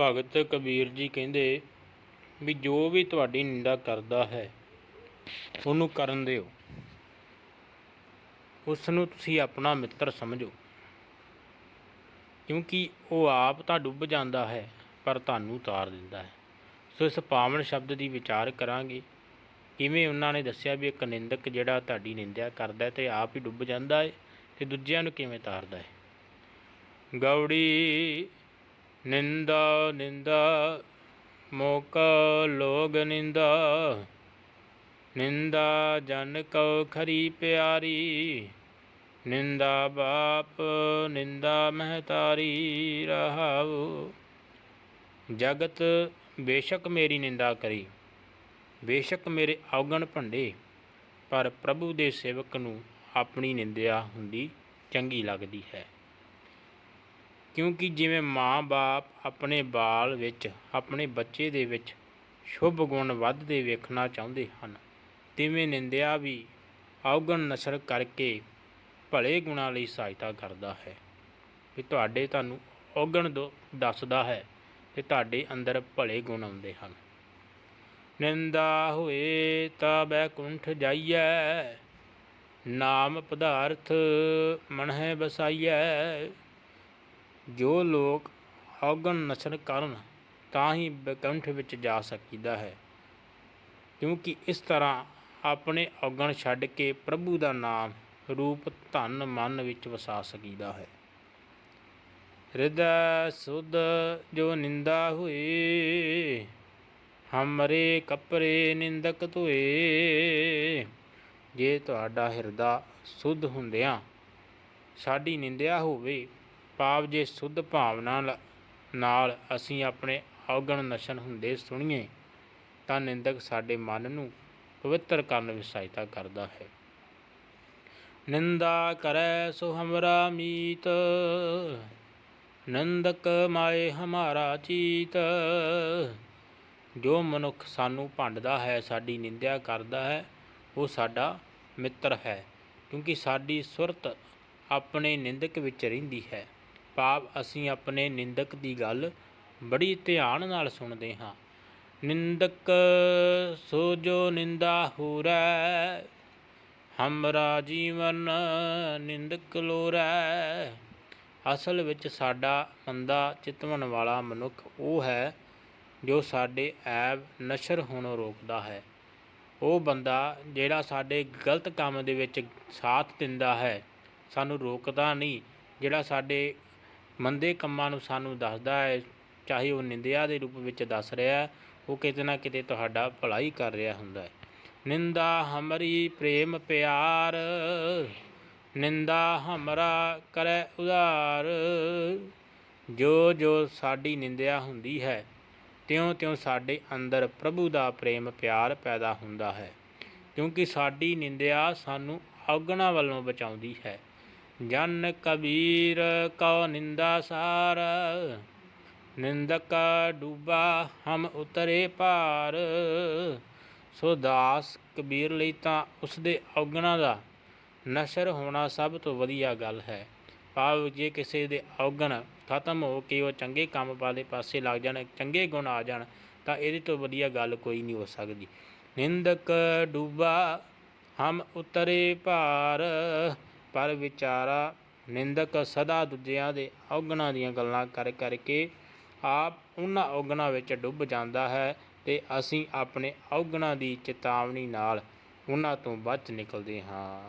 ਭਗਤ ਕਬੀਰ ਜੀ ਕਹਿੰਦੇ ਵੀ ਜੋ ਵੀ ਤੁਹਾਡੀ ਨਿੰਦਾ ਕਰਦਾ ਹੈ, ਉਹਨੂੰ ਕਰਨ ਦਿਓ। ਉਸ ਨੂੰ ਤੁਸੀਂ ਆਪਣਾ ਮਿੱਤਰ ਸਮਝੋ। ਕਿਉਂਕਿ ਉਹ ਆਪ ਤਾਂ ਡੁੱਬ ਜਾਂਦਾ ਹੈ, ਪਰ ਤੁਹਾਨੂੰ ਉਤਾਰ ਦਿੰਦਾ ਹੈ। ਸੋ ਇਸ ਪਾਵਨ ਸ਼ਬਦ ਦੀ ਵਿਚਾਰ ਕਰਾਂਗੇ। ਕਿਵੇਂ ਉਹਨਾਂ ਨੇ ਦੱਸਿਆ ਵੀ ਇੱਕ ਨਿੰਦਕ ਜਿਹੜਾ ਤੁਹਾਡੀ ਨਿੰਦਿਆ ਕਰਦਾ ਹੈ ਤੇ ਆਪ ਹੀ ਡੁੱਬ ਜਾਂਦਾ ਹੈ ਤੇ ਦੂਜਿਆਂ ਨੂੰ ਕਿਵੇਂ ਤਾਰਦਾ ਹੈ? ਗੌੜੀ ਨਿੰਦਾ ਨਿੰਦਾ, ਮੋਕ ਲੋਗ ਨਿੰਦਾ। ਨਿੰਦਾ ਜਨ ਕਉ ਖਰੀ ਪਿਆਰੀ, ਨਿੰਦਾ ਬਾਪ ਨਿੰਦਾ ਮਹਤਾਰੀ ਰਹਾਉ। ਜਗਤ ਬੇਸ਼ਕ ਮੇਰੀ ਨਿੰਦਾ ਕਰੀ, ਬੇਸ਼ਕ ਮੇਰੇ ਔਗਣ ਭੰਡੇ, ਪਰ ਪ੍ਰਭੂ ਦੇ ਸੇਵਕ ਨੂੰ ਆਪਣੀ ਨਿੰਦਿਆ ਹੁੰਦੀ ਚੰਗੀ ਲੱਗਦੀ ਹੈ। ਕਿਉਂਕਿ ਜਿਵੇਂ ਮਾਂ-ਬਾਪ ਆਪਣੇ ਬਾਲ ਵਿੱਚ, ਆਪਣੇ ਬੱਚੇ ਦੇ ਵਿੱਚ ਸ਼ੁਭ ਗੁਣ ਵੱਧਦੇ ਵੇਖਣਾ ਚਾਹੁੰਦੇ ਹਨ, ਤਿਵੇਂ ਨਿੰਦਿਆ ਵੀ ਔਗਣ ਨਸ਼ਰ ਕਰਕੇ ਭਲੇ ਗੁਣਾਂ ਲਈ ਸਹਾਇਤਾ ਕਰਦਾ ਹੈ। ਵੀ ਤੁਹਾਡੇ ਤੁਹਾਨੂੰ ਔਗਣ ਦੋ, ਦੱਸਦਾ ਹੈ ਤੇ ਤੁਹਾਡੇ ਅੰਦਰ ਭਲੇ ਗੁਣ ਆਉਂਦੇ ਹਨ। ਨਿੰਦਾ ਹੋਏ ਤਾਂ ਬੈਕੁੰਠ ਜਾਈਐ, ਨਾਮ ਪਦਾਰਥ ਮਨਹਿ ਬਸਾਈਐ ਜੋ ਲੋਕ ਔਗਣ ਨਸ਼ਰ ਕਰਨ, ਤਾਂ ਹੀ ਬੈਕੰਠ ਵਿੱਚ ਜਾ ਸਕੀਦਾ ਹੈ। ਕਿਉਂਕਿ ਇਸ ਤਰ੍ਹਾਂ ਆਪਣੇ ਔਗਣ ਛੱਡ ਕੇ ਪ੍ਰਭੂ ਦਾ ਨਾਮ ਰੂਪ ਧਨ ਮਨ ਵਿੱਚ ਵਸਾ ਸਕੀਦਾ ਹੈ। ਹਿਰਦੈ ਸੁਧ ਜੋ ਨਿੰਦਾ ਹੋਏ, ਹਮਰੇ ਕਪਰੇ ਨਿੰਦਕ ਧੋਏ। ਜੇ ਤੁਹਾਡਾ ਹਿਰਦਾ ਸੁਧ ਹੁੰਦਿਆਂ ਸਾਡੀ ਨਿੰਦਿਆ ਹੋਵੇ ਭਾਵ ਜੇ ਸੁਧ ਭਾਵਨਾ ਲ- ਨਾਲ ਅਸੀਂ ਆਪਣੇ ਔਗਣ ਨਸ਼ਨ ਹੁੰਦੇ ਸੁਣੀਏ, ਤਾਂ ਨਿੰਦਕ ਸਾਡੇ ਮਨ ਨੂੰ ਪਵਿੱਤਰ ਕਰਨ ਵਿੱਚ ਸਹਾਇਤਾ ਕਰਦਾ ਹੈ। ਨਿੰਦਾ ਕਰੈ ਸੋ ਹਮਰਾ ਮੀਤ, ਨੰਦਕ ਮਾਏ ਹਮਾਰਾ ਚੀਤ। ਜੋ ਮਨੁੱਖ ਸਾਨੂੰ ਭੰਡਦਾ ਹੈ, ਸਾਡੀ ਨਿੰਦਿਆ ਕਰਦਾ ਹੈ, ਉਹ ਸਾਡਾ ਮਿੱਤਰ ਹੈ, ਕਿਉਂਕਿ ਸਾਡੀ ਸੁਰਤ ਆਪਣੇ ਨਿੰਦਕ ਵਿੱਚ ਰਹਿੰਦੀ ਹੈ। ਭਾਵ ਅਸੀਂ ਆਪਣੇ ਨਿੰਦਕ ਦੀ ਗੱਲ ਬੜੀ ਧਿਆਨ ਨਾਲ ਸੁਣਦੇ ਹਾਂ। ਨਿੰਦਕ ਸੋ ਜੋ ਨਿੰਦਾ ਹੋਰੈ ਹਮਰਾ ਜੀਵਨ ਨਿੰਦਕ ਲੋਰੈ। ਅਸਲ ਵਿੱਚ ਸਾਡਾ ਮੰਦਾ ਚਿਤਵਨ ਵਾਲਾ ਮਨੁੱਖ ਉਹ ਹੈ ਜੋ ਸਾਡੇ ਐਬ ਨਸ਼ਰ ਹੋਣੋਂ ਰੋਕਦਾ ਹੈ। ਉਹ ਬੰਦਾ ਜਿਹੜਾ ਸਾਡੇ ਗਲਤ ਕੰਮ ਦੇ ਵਿੱਚ ਸਾਥ ਦਿੰਦਾ ਹੈ, ਸਾਨੂੰ ਰੋਕਦਾ ਨਹੀਂ, ਜਿਹੜਾ ਸਾਡੇ ਮੰਦੇ ਕੰਮਾਂ ਨੂੰ ਸਾਨੂੰ ਦੱਸਦਾ ਹੈ, ਚਾਹੇ ਉਹ ਨਿੰਦਿਆ ਦੇ ਰੂਪ ਵਿੱਚ ਦੱਸ ਰਿਹਾ ਉਹ ਕਿਤੇ ਨਾ ਕਿਤੇ ਤੁਹਾਡਾ ਭਲਾ ਹੀ ਕਰ ਰਿਹਾ ਹੁੰਦਾ ਹੈ। ਨਿੰਦਾ ਹਮਰੀ ਪ੍ਰੇਮ ਪਿਆਰ, ਨਿੰਦਾ ਹਮਰਾ ਕਰੈ ਉਧਾਰ। ਜੋ ਜੋ ਸਾਡੀ ਨਿੰਦਿਆ ਹੁੰਦੀ ਹੈ, ਤਿਉਂ ਤਿਉਂ ਸਾਡੇ ਅੰਦਰ ਪ੍ਰਭੂ ਦਾ ਪ੍ਰੇਮ ਪਿਆਰ ਪੈਦਾ ਹੁੰਦਾ ਹੈ, ਕਿਉਂਕਿ ਸਾਡੀ ਨਿੰਦਿਆ ਸਾਨੂੰ ਔਗਣਾ ਵੱਲੋਂ ਬਚਾਉਂਦੀ ਹੈ। ਜਨ ਕਬੀਰ ਕਉ ਨਿੰਦਾ ਸਾਰ, ਨਿੰਦਕ ਡੂਬਾ ਹਮ ਉਤਰੇ ਪਾਰ ਸੋ ਦਾਸ ਕਬੀਰ ਲਈ ਤਾਂ ਉਸ ਦੇ ਔਗਣਾ ਦਾ ਨਸ਼ਰ ਹੋਣਾ ਸਭ ਤੋਂ ਵਧੀਆ ਗੱਲ ਹੈ। ਭਾਵ ਜੇ ਕਿਸੇ ਦੇ ਔਗਣ ਖਤਮ ਹੋ ਕੇ ਉਹ ਚੰਗੇ ਕੰਮ ਵਾਲੇ ਪਾਸੇ ਲੱਗ ਜਾਣ, ਚੰਗੇ ਗੁਣ ਆ ਜਾਣ, ਤਾਂ ਇਹਦੇ ਤੋਂ ਵਧੀਆ ਗੱਲ ਕੋਈ ਨਹੀਂ ਹੋ ਸਕਦੀ। ਨਿੰਦਕ ਡੂਬਾ ਹਮ ਉਤਰੇ ਭਾਰ ਪਰ ਵਿਚਾਰਾ ਨਿੰਦਕ ਸਦਾ ਦੂਜਿਆਂ ਦੇ ਔਗਣਾਂ ਦੀਆਂ ਗੱਲਾਂ ਕਰ ਕਰਕੇ ਆਪ ਉਹਨਾਂ ਔਗਣਾਂ ਵਿੱਚ ਡੁੱਬ ਜਾਂਦਾ ਹੈ ਤੇ ਅਸੀਂ ਆਪਣੇ ਔਗਣਾਂ ਦੀ ਚੇਤਾਵਨੀ ਨਾਲ ਉਹਨਾਂ ਤੋਂ ਬਚ ਨਿਕਲਦੇ ਹਾਂ।